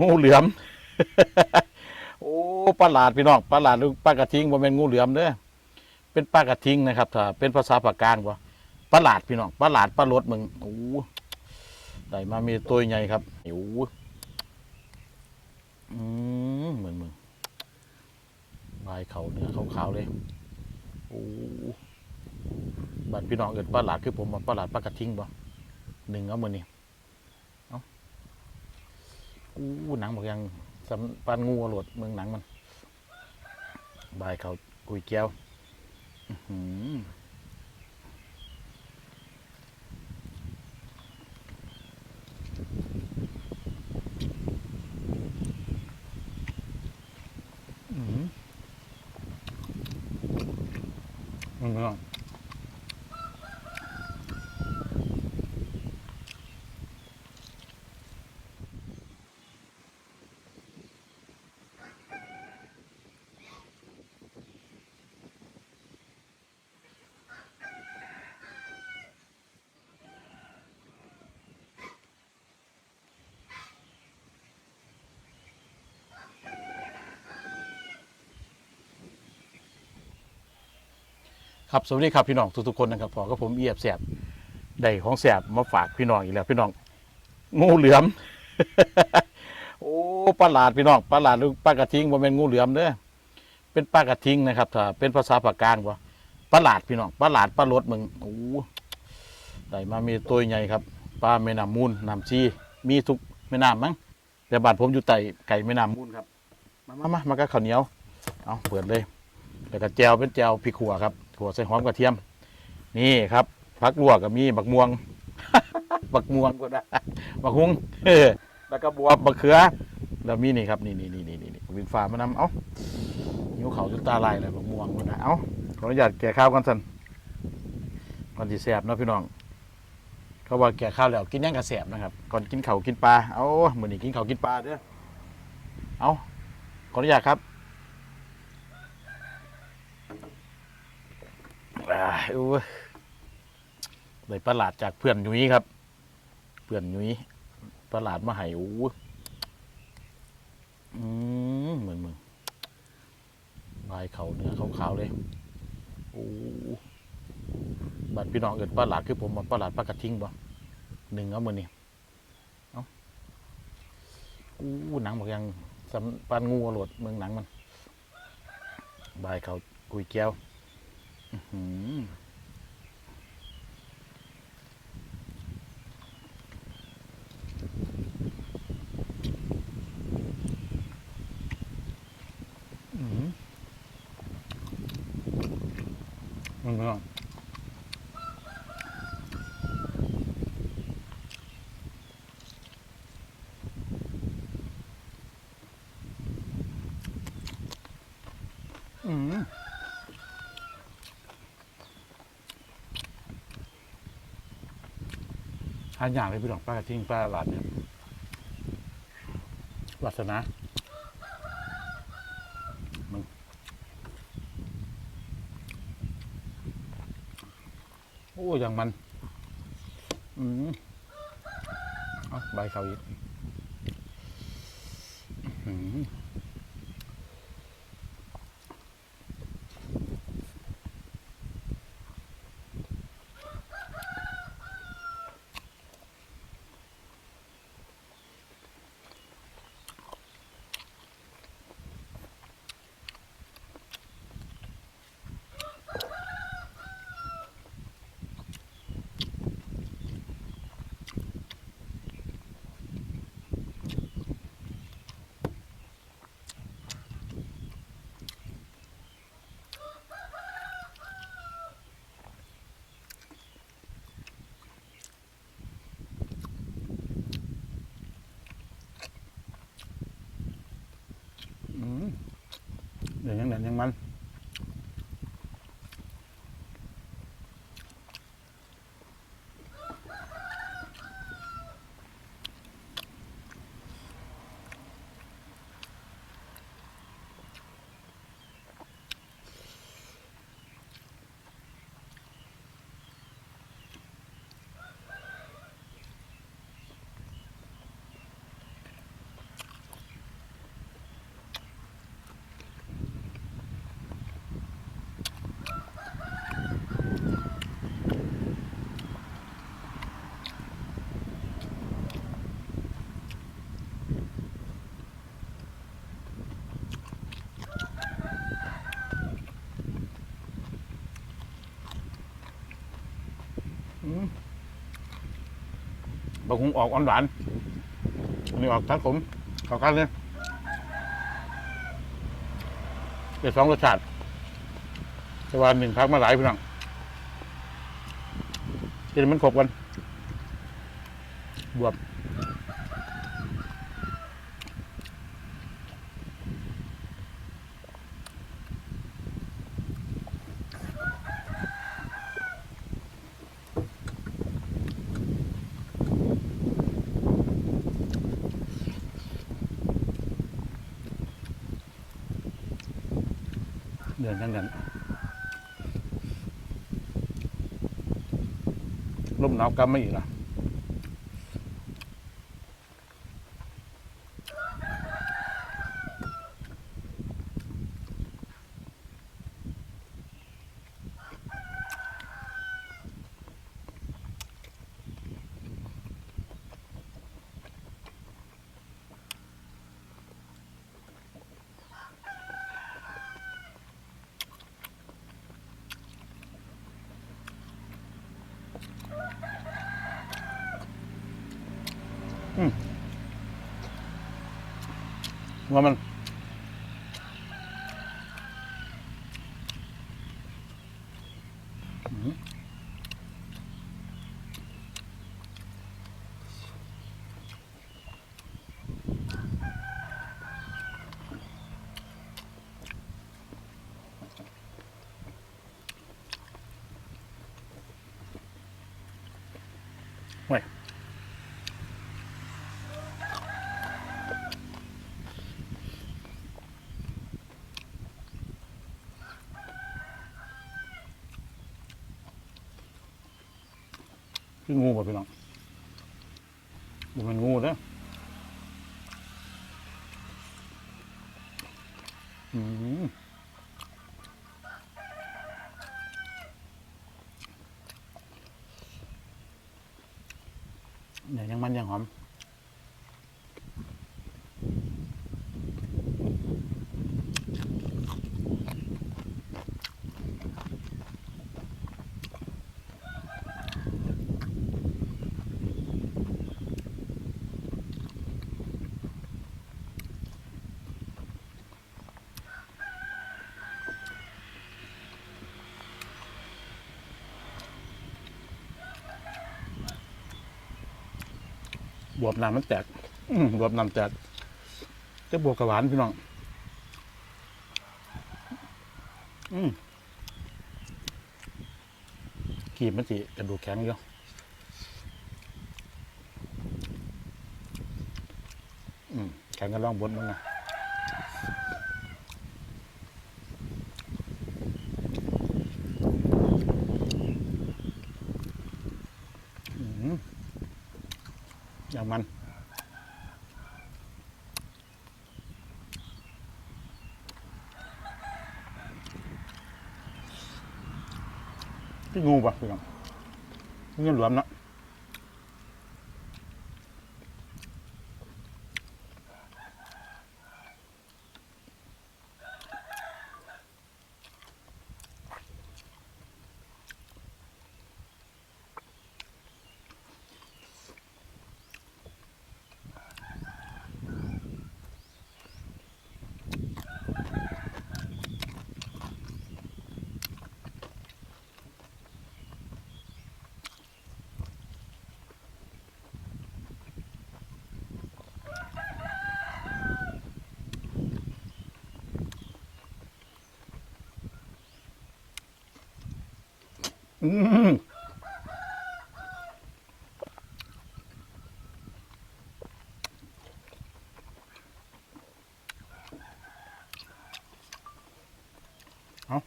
งูเหลือม โอ้ปลาหลาดพี่น้องปลาหลาดหรือปลากระทิงบ่แม่นงูเหลือมเด้อเป็นปลากระทิงนะครับถ้าเป็นภาษาภาคกลางบ่ปลาหลาดพี่น้องปลาหลาดปลารดมึงโอ้ได้มามีตัวใหญ่ครับโอ้อืมเหมือนมึงบายเขาเนื้อขาวๆเลยโอ้บัดพี่น้องเอิ้นปลาหลาดคือผมว่าปลาหลาดปลากระทิงบ่หนึ่งเอามือนี่ อู้หนังบอกยังสำปันงูหลดเมืองหนังมัน บายเขากุยแก้ว อือหือ ครับสวัสดีครับพี่น้องทุกๆคนนะครับพอกับผมเอียบแสบได้ของแสบมาฝากพี่น้องอีกแล้ว พี่น้องงูเหลือม โอ้ปลาหลาดพี่น้องปลาหลาดหรือปลากระทิงบ่แม่นงูเหลือมเด้อเป็นปลากระทิงนะครับถ้าเป็นภาษาภาคกลางบ่ปลาหลาดพี่น้องปลาหลาดปลารดมึงโอ้ได้มามีตัวใหญ่ครับปลาแม่น้ำมูลน้ำชีมีทุกแม่น้ำมั้งแต่บ้านผมอยู่ใต้ไก่แม่น้ำมูลครับ มามามามากับข้าวเหนียวเอาเปิดเลยแล้วก็แจวเป็นแจวพริกขัวครับ ขัวใส่หอมกระเทียม นี่ครับผักลวกก็มีบักม่วง บักม่วงก็ได้บักฮุ้งเออแล้วก็บวบมะเขือ แล้วมีนี่ครับนี่นี่นี่นี่นี่วินฟ้ามานำเอ้าหิวเขาวจนตาลายเลยมะม่วงคนน่ะเอ้าขออนุญาตแก่ข้าวกันสันก่อนที่แสบเนาะพี่น้อง เขาว่าแก่ข้าวแล้วกินยังกระแสบนะครับ ก่อนกินเขากินปลา เอ้ามือนี้กินเขากินปลาเด้อ เอ้าขออนุญาตครับ อ่าโอ้ยประหลาดจากเพื่อนยุ้ยครับ เพื่อนยุ้ยประหลาดมาให้โอ้อืมเหมือนมึงบายเขาเนื้อขาวๆเลยโอ้บัดพี่น้องเอิดประหลาดคือผมมันประหลาดปลากระทิงบ่หนึ่งเอามือนี่เอาอู้หนังบอกยังสำปันงูหลดเมืองหนังมันบายเขากุยแก้ว อื้อหือ อืมมันก็อืม้านอย่างเลยพี่หลองป้ากระทิ้งป้าหลาดเนี่ยวัสนะมันโอ้อย่างมัน อืมเอาใบเขาอีกอื้อหืออืม เดี๋ยวยังเดี๋ยวยังมัน อ ผักหุงออกหวานๆอันนี้ออกทัดผมเข้ากันเลยเดี๋ยวสองรสชาติแต่ว่าหนึ่งพักมาหลายพี่น้องกินมันขบกันบวบ เดินทั้งนั้นลมหนาวกำไม่อีกล่ะ ว่ามันอื คืองูป่ะพี่น้องดูมันงูนะอืมเนี่ยยังมันยังหอม บวบน้ำมันแตกบวบน้ำแตกจะบวกกระหวานพี่น้องอืมขีบมันสิกระดูกแข็งอยู่อืมแข็งก็ล่องบนมั้งนะอืม อย่างมันที่งูป่ะพี่น้องเงี้ยหลวมเนาะ อืมเอา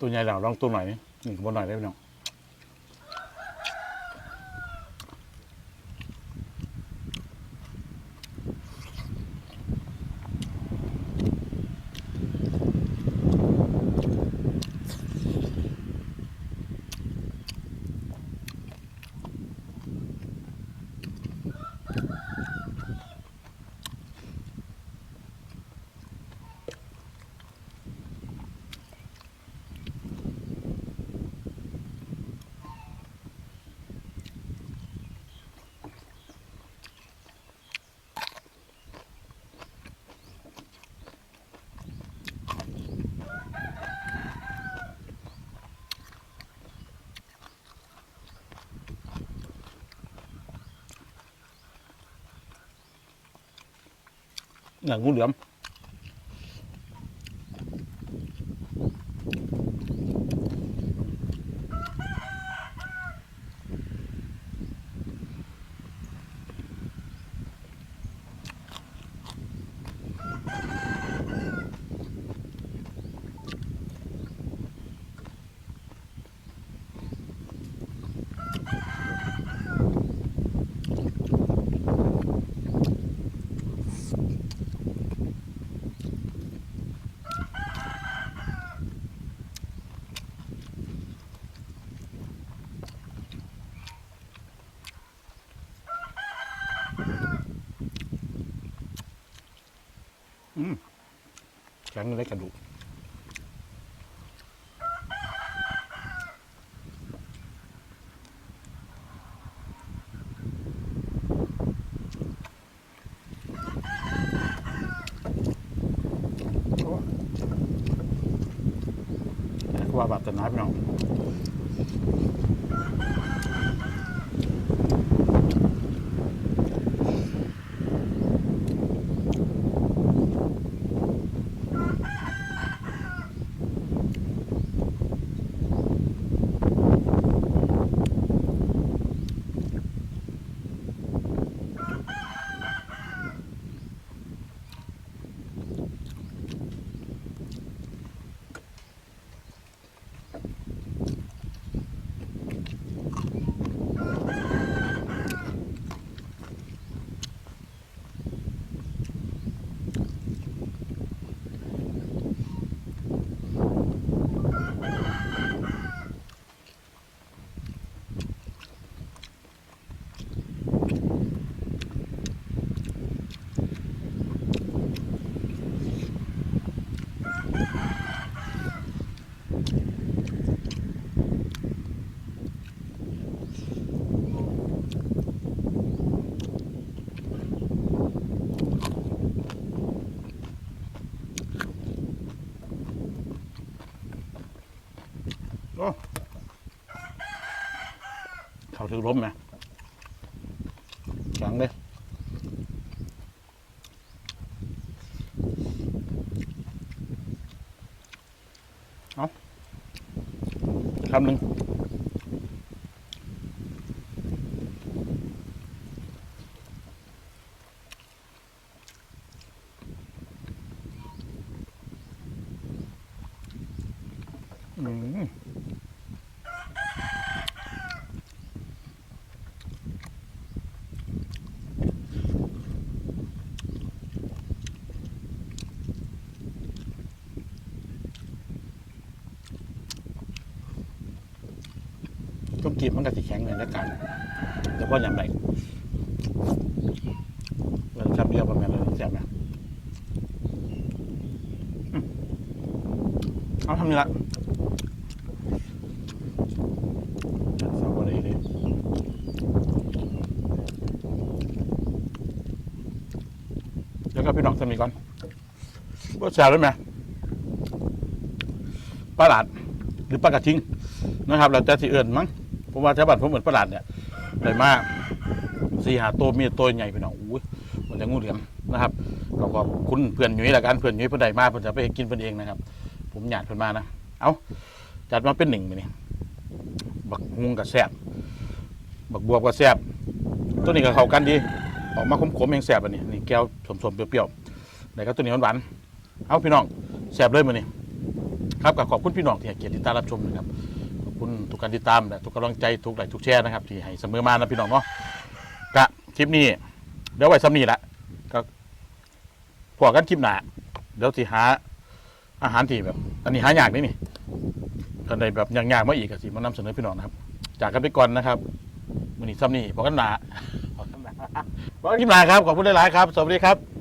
ตัวใหญ่หลังลองตัวหน่อยนี่หนึ่งบนหน่อยได้ไหมน้อง เนี่ยงูเหลือม แข็งเลยกระดูก เขาถือล้มไหมแข็งเลยเอาคำหนึ่งอืม ต้มกีบมันก็สิแข็งเลยแล้วกันแล้วก็ยำไรเราชอบเดียวประมาณนั้นแซ่บไหมเอาทำนี่ละจัดสาวอะไรเลยเดี๋ยวก็พี่น้องสมีก่อนว่าแซ่บได้ไหมปลาหลาดหรือปลากระทิงนะครับ เราจะสิเอื่นมั้ง ผมว่าแถวบ้านผมเหมือนประหลาดเนี่ยได้มากสี่หาตัวมีตัวใหญ่ไปหน่อยอุ้ยมันจะงูเหลือมนะครับก็ขอบคุณเพื่อนหนุ่ยละกันเพื่อนหนุ่ยเพื่อนใดมากเพื่อนจะไปกินเพื่อนเองนะครับ ผมหยาดเพื่อนมานะเอาจัดมาเป็นหนึ่งไปนี่บักฮุงกับแซบบักบวบกับแซบตัวนี้ก็เข้ากันดีออกมาขมๆเองแซบอันนี้นี่แก้วสมๆเปรี้ยวๆไหนก็ตัวนี้หวานๆเอาพี่น้องแซบเลยมือนี่ครับก็ขอบคุณพี่น้องที่ให้เกียรติติดตามรับชมนะครับ คุณทุกการติดตามและทุกกำลังใจทุกไลค์ทุกแชร์นะครับที่ให้เสมอมานะพี่น้องเนาะกะคลิปนี้ เดี๋ยวไว้ซ้ำนี้ละก็พอกันคลิปหน้าเดี๋ยวสิหา อาหารที่แบบ อันนี้หายากนี่นี่อันใดแบบยากๆมาอีกก็สิมานำเสนอพี่น้องนะครับ จากกันไปก่อนนะครับมือนี้ซ้ำนี้พอกันหนาพอกันหนาพอกันคลิปหน้าครับขอบคุณหลายๆครับ สวัสดีครับ